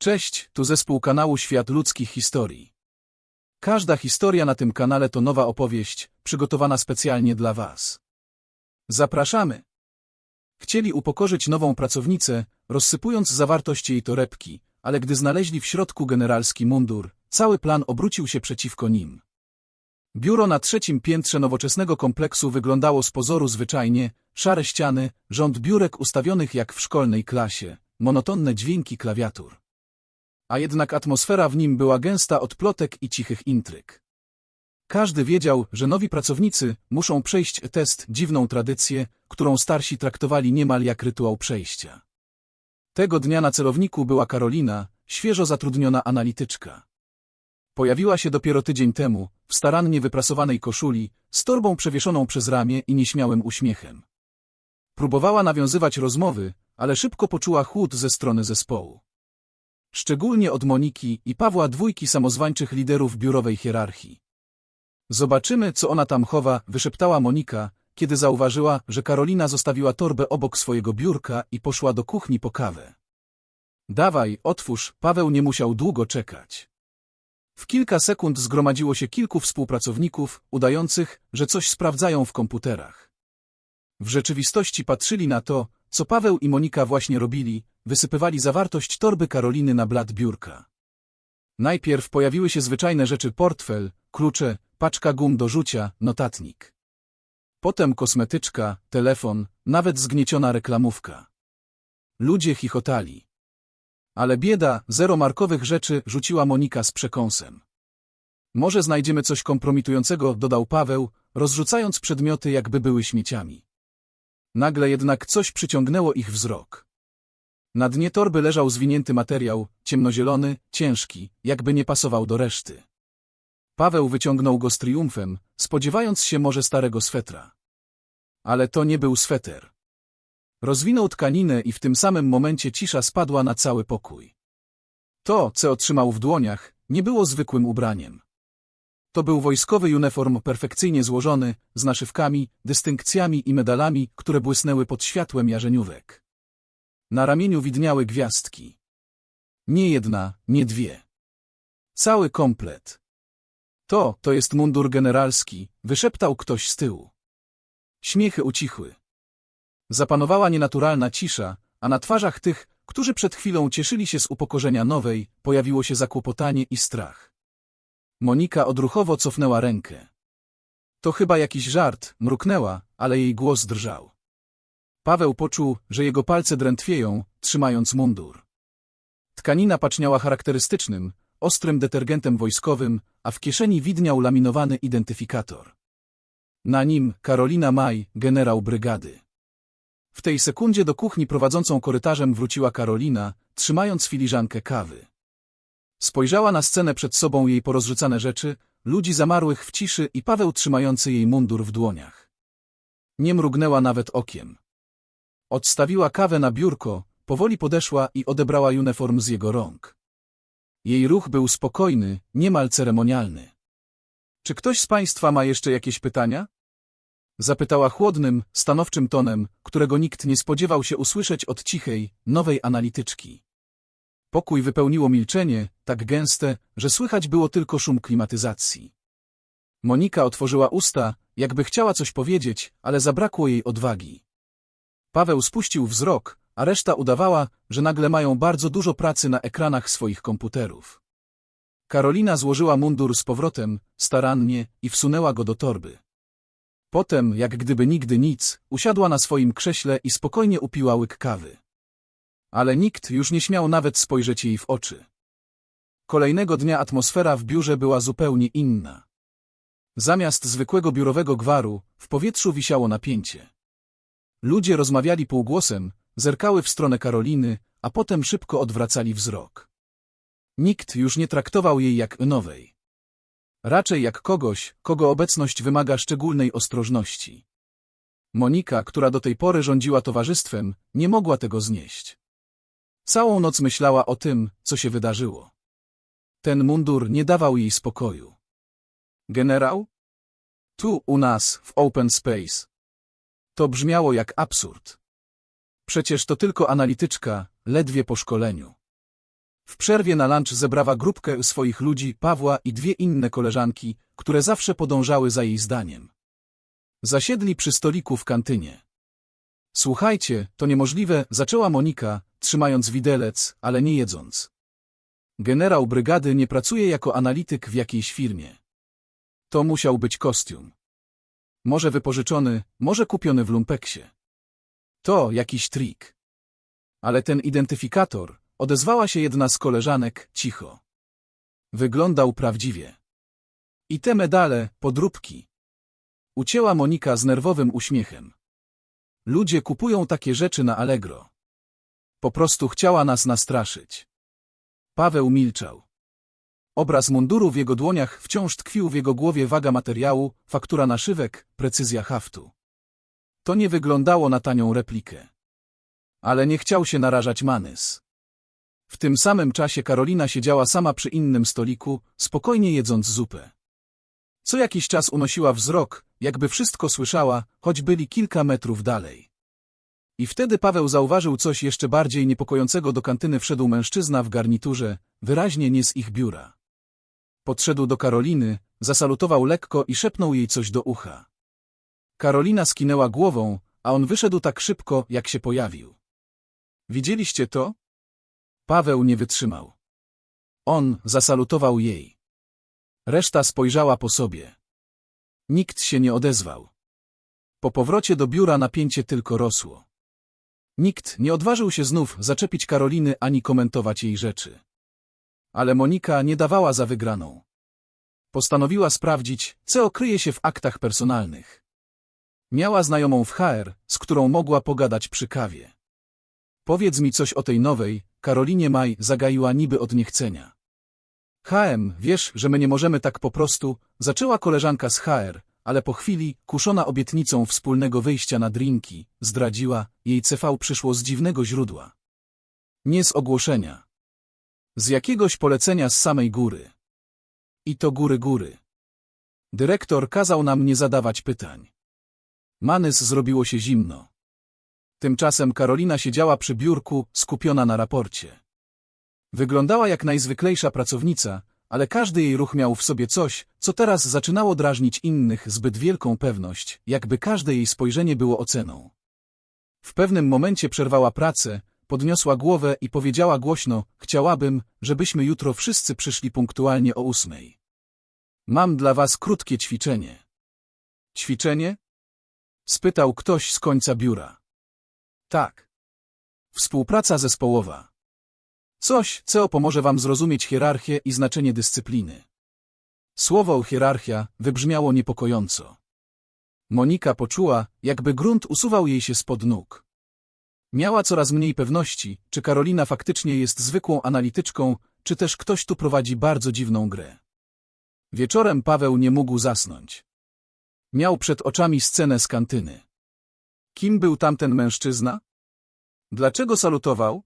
Cześć, tu zespół kanału Świat Ludzkich Historii. Każda historia na tym kanale to nowa opowieść, przygotowana specjalnie dla Was. Zapraszamy! Chcieli upokorzyć nową pracownicę, rozsypując zawartość jej torebki, ale gdy znaleźli w środku generalski mundur, cały plan obrócił się przeciwko nim. Biuro na trzecim piętrze nowoczesnego kompleksu wyglądało z pozoru zwyczajnie, szare ściany, rząd biurek ustawionych jak w szkolnej klasie, monotonne dźwięki klawiatur. A jednak atmosfera w nim była gęsta od plotek i cichych intryg. Każdy wiedział, że nowi pracownicy muszą przejść test, dziwną tradycję, którą starsi traktowali niemal jak rytuał przejścia. Tego dnia na celowniku była Karolina, świeżo zatrudniona analityczka. Pojawiła się dopiero tydzień temu, w starannie wyprasowanej koszuli, z torbą przewieszoną przez ramię i nieśmiałym uśmiechem. Próbowała nawiązywać rozmowy, ale szybko poczuła chłód ze strony zespołu. Szczególnie od Moniki i Pawła dwójki samozwańczych liderów biurowej hierarchii. Zobaczymy, co ona tam chowa, wyszeptała Monika, kiedy zauważyła, że Karolina zostawiła torbę obok swojego biurka i poszła do kuchni po kawę. Dawaj, otwórz, Paweł nie musiał długo czekać. W kilka sekund zgromadziło się kilku współpracowników, udających, że coś sprawdzają w komputerach. W rzeczywistości patrzyli na to, co Paweł i Monika właśnie robili, wysypywali zawartość torby Karoliny na blat biurka. Najpierw pojawiły się zwyczajne rzeczy portfel, klucze, paczka gum do rzucia, notatnik. Potem kosmetyczka, telefon, nawet zgnieciona reklamówka. Ludzie chichotali. Ale bieda, zero markowych rzeczy rzuciła Monika z przekąsem. Może znajdziemy coś kompromitującego, dodał Paweł, rozrzucając przedmioty jakby były śmieciami. Nagle jednak coś przyciągnęło ich wzrok. Na dnie torby leżał zwinięty materiał, ciemnozielony, ciężki, jakby nie pasował do reszty. Paweł wyciągnął go z triumfem, spodziewając się może starego swetra. Ale to nie był sweter. Rozwinął tkaninę i w tym samym momencie cisza spadła na cały pokój. To, co otrzymał w dłoniach, nie było zwykłym ubraniem. To był wojskowy uniform perfekcyjnie złożony, z naszywkami, dystynkcjami i medalami, które błysnęły pod światłem jarzeniówek. Na ramieniu widniały gwiazdki. Nie jedna, nie dwie. Cały komplet. To, to jest mundur generalski, wyszeptał ktoś z tyłu. Śmiechy ucichły. Zapanowała nienaturalna cisza, a na twarzach tych, którzy przed chwilą cieszyli się z upokorzenia nowej, pojawiło się zakłopotanie i strach. Monika odruchowo cofnęła rękę. To chyba jakiś żart, mruknęła, ale jej głos drżał. Paweł poczuł, że jego palce drętwieją, trzymając mundur. Tkanina paczniała charakterystycznym, ostrym detergentem wojskowym, a w kieszeni widniał laminowany identyfikator. Na nim Karolina Maj, generał brygady. W tej sekundzie do kuchni prowadzącą korytarzem wróciła Karolina, trzymając filiżankę kawy. Spojrzała na scenę przed sobą jej porozrzucane rzeczy, ludzi zamarłych w ciszy i Paweł trzymający jej mundur w dłoniach. Nie mrugnęła nawet okiem. Odstawiła kawę na biurko, powoli podeszła i odebrała uniform z jego rąk. Jej ruch był spokojny, niemal ceremonialny. Czy ktoś z Państwa ma jeszcze jakieś pytania? Zapytała chłodnym, stanowczym tonem, którego nikt nie spodziewał się usłyszeć od cichej, nowej analityczki. Pokój wypełniło milczenie, tak gęste, że słychać było tylko szum klimatyzacji. Monika otworzyła usta, jakby chciała coś powiedzieć, ale zabrakło jej odwagi. Paweł spuścił wzrok, a reszta udawała, że nagle mają bardzo dużo pracy na ekranach swoich komputerów. Karolina złożyła mundur z powrotem, starannie, i wsunęła go do torby. Potem, jak gdyby nigdy nic, usiadła na swoim krześle i spokojnie upiła łyk kawy. Ale nikt już nie śmiał nawet spojrzeć jej w oczy. Kolejnego dnia atmosfera w biurze była zupełnie inna. Zamiast zwykłego biurowego gwaru, w powietrzu wisiało napięcie. Ludzie rozmawiali półgłosem, zerkały w stronę Karoliny, a potem szybko odwracali wzrok. Nikt już nie traktował jej jak nowej. Raczej jak kogoś, kogo obecność wymaga szczególnej ostrożności. Monika, która do tej pory rządziła towarzystwem, nie mogła tego znieść. Całą noc myślała o tym, co się wydarzyło. Ten mundur nie dawał jej spokoju. Generał? Tu, u nas, w open space. To brzmiało jak absurd. Przecież to tylko analityczka, ledwie po szkoleniu. W przerwie na lunch zebrała grupkę swoich ludzi, Pawła i dwie inne koleżanki, które zawsze podążały za jej zdaniem. Zasiedli przy stoliku w kantynie. Słuchajcie, to niemożliwe, zaczęła Monika, trzymając widelec, ale nie jedząc. Generał brygady nie pracuje jako analityk w jakiejś firmie. To musiał być kostium. Może wypożyczony, może kupiony w lumpeksie. To jakiś trik. Ale ten identyfikator, odezwała się jedna z koleżanek, cicho. Wyglądał prawdziwie. I te medale, podróbki. Ucięła Monika z nerwowym uśmiechem. Ludzie kupują takie rzeczy na Allegro. Po prostu chciała nas nastraszyć. Paweł milczał. Obraz munduru w jego dłoniach wciąż tkwił w jego głowie waga materiału, faktura naszywek, precyzja haftu. To nie wyglądało na tanią replikę. Ale nie chciał się narażać Manys. W tym samym czasie Karolina siedziała sama przy innym stoliku, spokojnie jedząc zupę. Co jakiś czas unosiła wzrok, jakby wszystko słyszała, choć byli kilka metrów dalej. I wtedy Paweł zauważył coś jeszcze bardziej niepokojącego do kantyny wszedł mężczyzna w garniturze, wyraźnie nie z ich biura. Podszedł do Karoliny, zasalutował lekko i szepnął jej coś do ucha. Karolina skinęła głową, a on wyszedł tak szybko, jak się pojawił. Widzieliście to? Paweł nie wytrzymał. On zasalutował jej. Reszta spojrzała po sobie. Nikt się nie odezwał. Po powrocie do biura napięcie tylko rosło. Nikt nie odważył się znów zaczepić Karoliny ani komentować jej rzeczy. Ale Monika nie dawała za wygraną. Postanowiła sprawdzić, co kryje się w aktach personalnych. Miała znajomą w HR, z którą mogła pogadać przy kawie. Powiedz mi coś o tej nowej, Karolinie Maj zagaiła niby od niechcenia. HM, wiesz, że my nie możemy tak po prostu, zaczęła koleżanka z HR, ale po chwili, kuszona obietnicą wspólnego wyjścia na drinki, zdradziła, jej CV przyszło z dziwnego źródła. Nie z ogłoszenia. Z jakiegoś polecenia z samej góry. I to góry góry. Dyrektor kazał nam nie zadawać pytań. Manys zrobiło się zimno. Tymczasem Karolina siedziała przy biurku, skupiona na raporcie. Wyglądała jak najzwyklejsza pracownica, ale każdy jej ruch miał w sobie coś, co teraz zaczynało drażnić innych zbyt wielką pewność, jakby każde jej spojrzenie było oceną. W pewnym momencie przerwała pracę, podniosła głowę i powiedziała głośno, chciałabym, żebyśmy jutro wszyscy przyszli punktualnie o ósmej. Mam dla was krótkie ćwiczenie. Ćwiczenie? Spytał ktoś z końca biura. Tak. Współpraca zespołowa. Coś, co pomoże wam zrozumieć hierarchię i znaczenie dyscypliny. Słowo hierarchia wybrzmiało niepokojąco. Monika poczuła, jakby grunt usuwał jej się spod nóg. Miała coraz mniej pewności, czy Karolina faktycznie jest zwykłą analityczką, czy też ktoś tu prowadzi bardzo dziwną grę. Wieczorem Paweł nie mógł zasnąć. Miał przed oczami scenę z kantyny. Kim był tamten mężczyzna? Dlaczego salutował?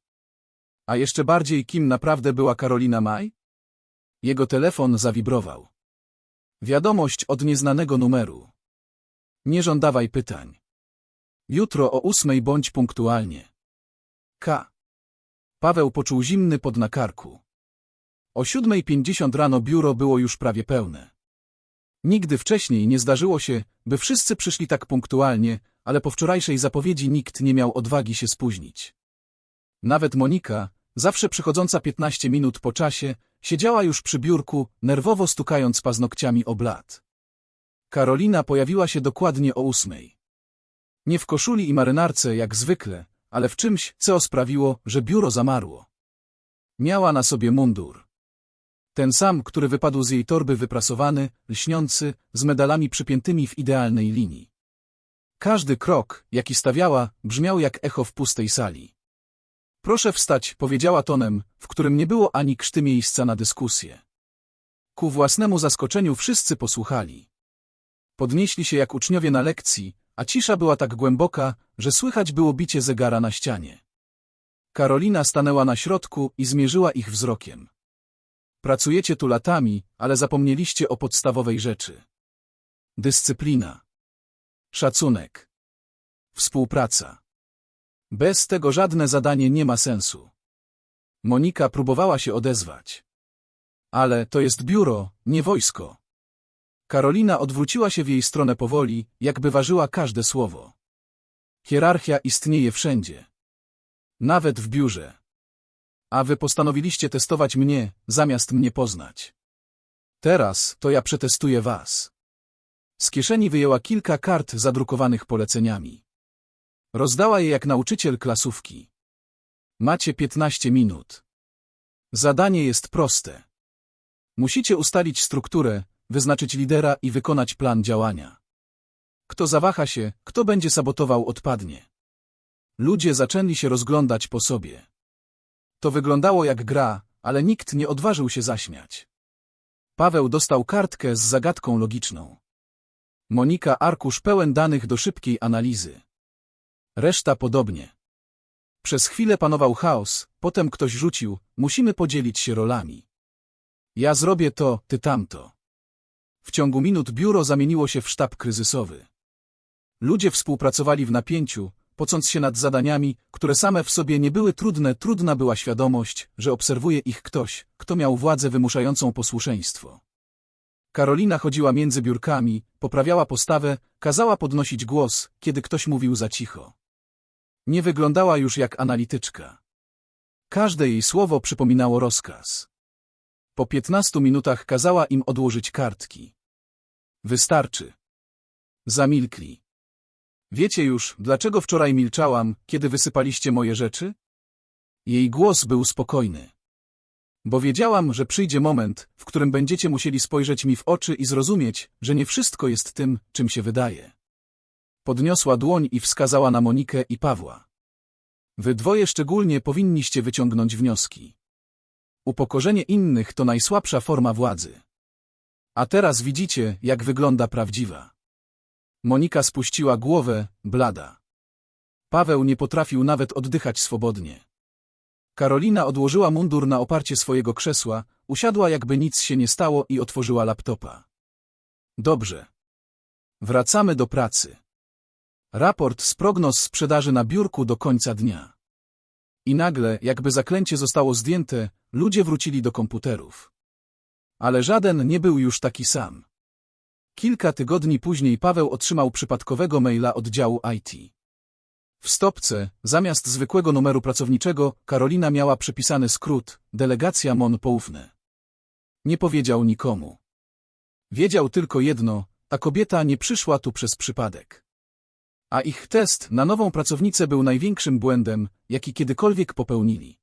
A jeszcze bardziej kim naprawdę była Karolina Maj? Jego telefon zawibrował. Wiadomość od nieznanego numeru. Nie żądawaj pytań. Jutro o ósmej bądź punktualnie. K. Paweł poczuł zimny pod nakarku. O siódmej pięćdziesiąt rano biuro było już prawie pełne. Nigdy wcześniej nie zdarzyło się, by wszyscy przyszli tak punktualnie, ale po wczorajszej zapowiedzi nikt nie miał odwagi się spóźnić. Nawet Monika, zawsze przychodząca piętnaście minut po czasie, siedziała już przy biurku, nerwowo stukając paznokciami o blat. Karolina pojawiła się dokładnie o ósmej. Nie w koszuli i marynarce jak zwykle, ale w czymś, co sprawiło, że biuro zamarło. Miała na sobie mundur. Ten sam, który wypadł z jej torby wyprasowany, lśniący, z medalami przypiętymi w idealnej linii. Każdy krok, jaki stawiała, brzmiał jak echo w pustej sali. Proszę wstać, powiedziała tonem, w którym nie było ani krzty miejsca na dyskusję. Ku własnemu zaskoczeniu wszyscy posłuchali. Podnieśli się jak uczniowie na lekcji, a cisza była tak głęboka, że słychać było bicie zegara na ścianie. Karolina stanęła na środku i zmierzyła ich wzrokiem. Pracujecie tu latami, ale zapomnieliście o podstawowej rzeczy. Dyscyplina. Szacunek. Współpraca. Bez tego żadne zadanie nie ma sensu. Monika próbowała się odezwać. Ale to jest biuro, nie wojsko. Karolina odwróciła się w jej stronę powoli, jakby ważyła każde słowo. Hierarchia istnieje wszędzie. Nawet w biurze. A wy postanowiliście testować mnie, zamiast mnie poznać. Teraz to ja przetestuję was. Z kieszeni wyjęła kilka kart zadrukowanych poleceniami. Rozdała je jak nauczyciel klasówki. Macie 15 minut. Zadanie jest proste. Musicie ustalić strukturę, wyznaczyć lidera i wykonać plan działania. Kto zawaha się, kto będzie sabotował, odpadnie. Ludzie zaczęli się rozglądać po sobie. To wyglądało jak gra, ale nikt nie odważył się zaśmiać. Paweł dostał kartkę z zagadką logiczną. Monika arkusz pełen danych do szybkiej analizy. Reszta podobnie. Przez chwilę panował chaos, potem ktoś rzucił, musimy podzielić się rolami. Ja zrobię to, ty tamto. W ciągu minut biuro zamieniło się w sztab kryzysowy. Ludzie współpracowali w napięciu, pocąc się nad zadaniami, które same w sobie nie były trudne, trudna była świadomość, że obserwuje ich ktoś, kto miał władzę wymuszającą posłuszeństwo. Karolina chodziła między biurkami, poprawiała postawę, kazała podnosić głos, kiedy ktoś mówił za cicho. Nie wyglądała już jak analityczka. Każde jej słowo przypominało rozkaz. Po piętnastu minutach kazała im odłożyć kartki. Wystarczy. Zamilkli. Wiecie już, dlaczego wczoraj milczałam, kiedy wysypaliście moje rzeczy? Jej głos był spokojny. Bo wiedziałam, że przyjdzie moment, w którym będziecie musieli spojrzeć mi w oczy i zrozumieć, że nie wszystko jest tym, czym się wydaje. Podniosła dłoń i wskazała na Monikę i Pawła. Wy dwoje szczególnie powinniście wyciągnąć wnioski. Upokorzenie innych to najsłabsza forma władzy. A teraz widzicie, jak wygląda prawdziwa. Monika spuściła głowę, blada. Paweł nie potrafił nawet oddychać swobodnie. Karolina odłożyła mundur na oparcie swojego krzesła, usiadła jakby nic się nie stało i otworzyła laptopa. Dobrze. Wracamy do pracy. Raport z prognoz sprzedaży na biurku do końca dnia. I nagle, jakby zaklęcie zostało zdjęte, ludzie wrócili do komputerów. Ale żaden nie był już taki sam. Kilka tygodni później Paweł otrzymał przypadkowego maila od działu IT. W stopce, zamiast zwykłego numeru pracowniczego, Karolina miała przypisany skrót Delegacja MON Poufne. Nie powiedział nikomu. Wiedział tylko jedno, ta kobieta nie przyszła tu przez przypadek. A ich test na nową pracownicę był największym błędem, jaki kiedykolwiek popełnili.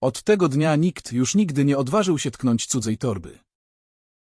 Od tego dnia nikt już nigdy nie odważył się tknąć cudzej torby.